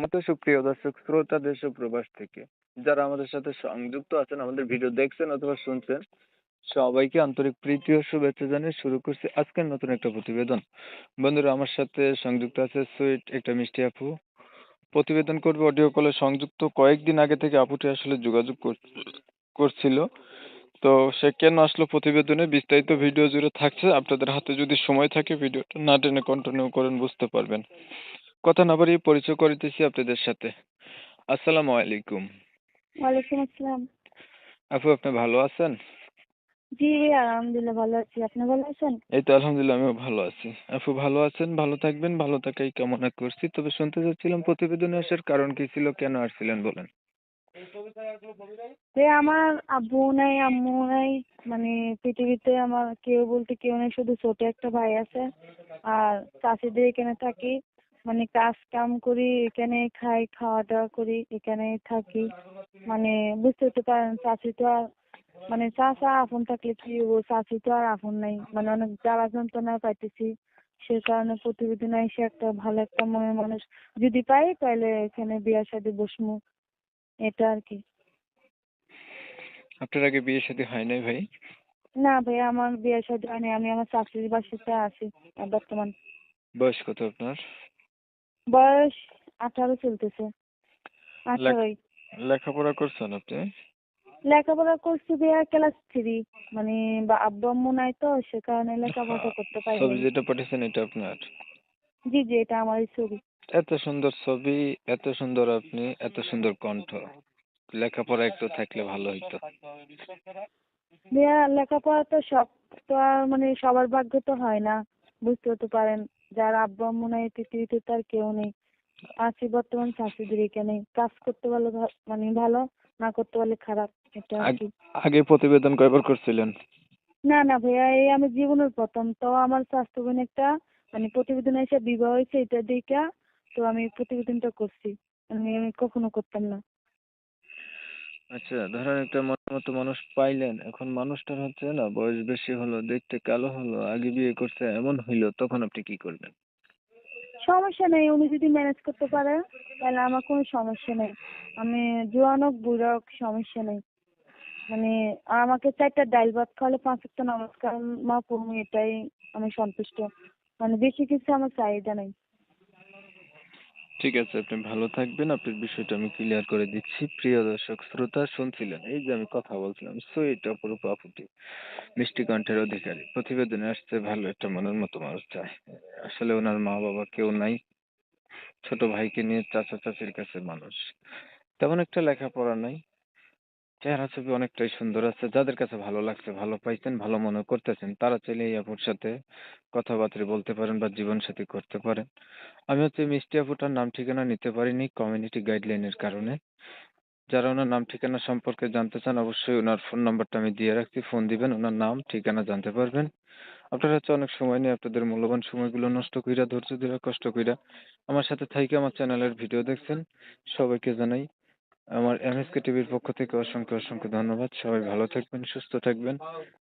মতো সুপ্রিয় দর্শক শ্রোতা দেশ থেকে। যারা আমাদের সাথে সংযুক্ত আছেন, আমাদের ভিডিও দেখছেন অথবা শুনছেন, সবাইকে আন্তরিক প্রীতি ও শুভেচ্ছা জানিয়ে শুরু করছি আজকের নতুন একটা প্রতিবেদন। বন্ধুরা, আমার সাথে সংযুক্ত আছে সুইট, একটা মিষ্টি আপু। প্রতিবেদন করবে অডিও কলে সংযুক্ত। কয়েকদিন আগে থেকে আপুটি আসলে যোগাযোগ কর- করছিল। তো সে কেন আসলো প্রতিবেদনে? বিস্তারিত ভিডিও জুড়ে থাকছে। আপনাদের হাতে যদি সময় থাকে ভিডিওটা না টেনে কন্টিনিউ করেন, বুঝতে পারবেন। কথা না বাড়িয়ে পরিচয় করিতেছি আপনাদের সাথে। আসসালামু আলাইকুম। ওয়ালাইকুম আসসালাম। আপু আপনি ভালো আছেন? জি আলহামদুলিল্লাহ ভালো আছি। আপনি ভালো আছেন? এই তো আলহামদুলিল্লাহ আমিও ভালো আছি। আপু ভালো আছেন? ভালো থাকবেন? ভালো থাকাই কামনা করছি। তবে শুনতে চাচ্ছিলাম প্রতিবেদনে আসার কারণ কি ছিল? কেন আসছিলেন বলেন? যে আমার আব্বু নাই আম্মু নাই মানে পৃথিবীতে আমার কেউ বলতে কেউ নেই শুধু ছোট একটা ভাই আছে। আর চাষিদের এখানে থাকি। মানে কাজ কাম করি এখানে খাই খাওয়া দাওয়া করি এখানে থাকি। মানে বুঝতে তো পারেন চাষি তো আর মানে চাষা আপন থাকলে কি ও চাষি তো আর আপন নাই। মানে অনেক জ্বালা যন্ত্রণা পাইতেছি। সে কারণে প্রতিবেদনে এসে একটা ভালো একটা মনের মানুষ যদি পাই তাহলে এখানে বিয়ার সাথে বসমু। এটা আর কি। আপনার আগে বিয়ে শাদী হয় নাই ভাই? না ভাই আমার বিয়ে শাদী হয়নি। আমি আমার চাকরির বাসাতে আছি বর্তমান। বয়স কত আপনার? বয়স আঠারো চলতেছে। আঠারোই। লেখাপড়া করছেন আপনি? লেখাপড়া করছি ভাইয়া ক্লাস থ্রি মানে বা আব্বু আম্মু নাই তো সে কারণে লেখাপড়া করতে পারি ছবি যেটা পাঠিয়েছেন এটা আপনার? জি জি এটা আমারই ছবি। এত সুন্দর ছবি এত সুন্দর আপনি এত সুন্দর কণ্ঠ। লেখাপড়া একটু থাকলে ভালো হইতো। ভাইয়া লেখাপড়া তো সব তো আর মানে সবার ভাগ্য তো হয় না বুঝতে তো পারেন। যার আব্বু আম্মু নাই পৃথিবীতে তার কেউ নেই। আছি বর্তমান চাষিদের এখানে কাজ করতে পারলে মানে ভালো না করতে পারলে খারাপ। এটা আগে প্রতিবেদন কয়বার করছিলেন? না না ভাইয়া এই আমার জীবনের প্রথম। তো আমার স্বাস্থ্য বোন একটা মানে প্রতিবেদন এসে বিবাহ হয়েছে এটা দেখা তো আমি প্রতিবেদনটা করছি। আমি কখনো করতাম না। আচ্ছা ধরেন একটা মতো মানুষ পাইলেন, এখন মানুষটার হচ্ছে না, বয়স বেশি হলো, দেখতে কালো হলো, আগে বিয়ে করছে, এমন হইল, তখন আপনি কি করবেন? সমস্যা নেই, উনি যদি ম্যানেজ করতে পারে, তাহলে আমার কোনো সমস্যা নেই। আমি জোয়ান হোক বুড়া হোক সমস্যা নেই। মানে আমাকে চারটা ডাল ভাত খাওয়ালে পাঁচ একটা নমস্কার মা পড়ব এটাই আমি সন্তুষ্ট। মানে বেশি কিছু আমার চাহিদা নেই। ঠিক আছে, আপনি ভালো থাকবেন। আপনার বিষয়টা আমি ক্লিয়ার করে দিচ্ছি। প্রিয় দর্শক, শ্রোতা শুনছিলেন, এই যে আমি কথা বলছিলাম, সুইট অপরূপ আপুটি, মিষ্টি কণ্ঠের অধিকারী। প্রতিবেদনে আসতে ভালো একটা মনের মতো মানুষ চায়। আসলে ওনার মা বাবা কেউ নাই, ছোট ভাইকে নিয়ে চাচা চাচির কাছে মানুষ। তেমন একটা লেখাপড়া নাই চেহারা ছবি অনেকটাই সুন্দর আছে। যাদের কাছে ভালো লাগছে, ভালো পাইছেন ভালো মনে করতেছেন, তারা চাইলে এই আপুর সাথে কথাবার্তা বলতে পারেন বা জীবন সাথী করতে পারেন। আমি হচ্ছে মিষ্টি আপুটার নাম ঠিকানা নিতে পারিনি কমিউনিটি গাইডলাইনের কারণে। যারা ওনার নাম ঠিকানা সম্পর্কে জানতে চান, অবশ্যই ওনার ফোন নাম্বারটা আমি দিয়ে রাখছি। ফোন দিবেন, ওনার নাম, ঠিকানা জানতে পারবেন। আপনারা হচ্ছে অনেক সময় নিয়ে আপনাদের মূল্যবান সময়গুলো নষ্ট কইরা, ধৈর্য ধরে কষ্ট কইরা আমার সাথে থাইকে আমার চ্যানেলের ভিডিও দেখছেন। সবাইকে জানাই আমার এমএসকে টিভির পক্ষ থেকে অসংখ্য অসংখ্য ধন্যবাদ। সবাই ভালো থাকবেন সুস্থ থাকবেন।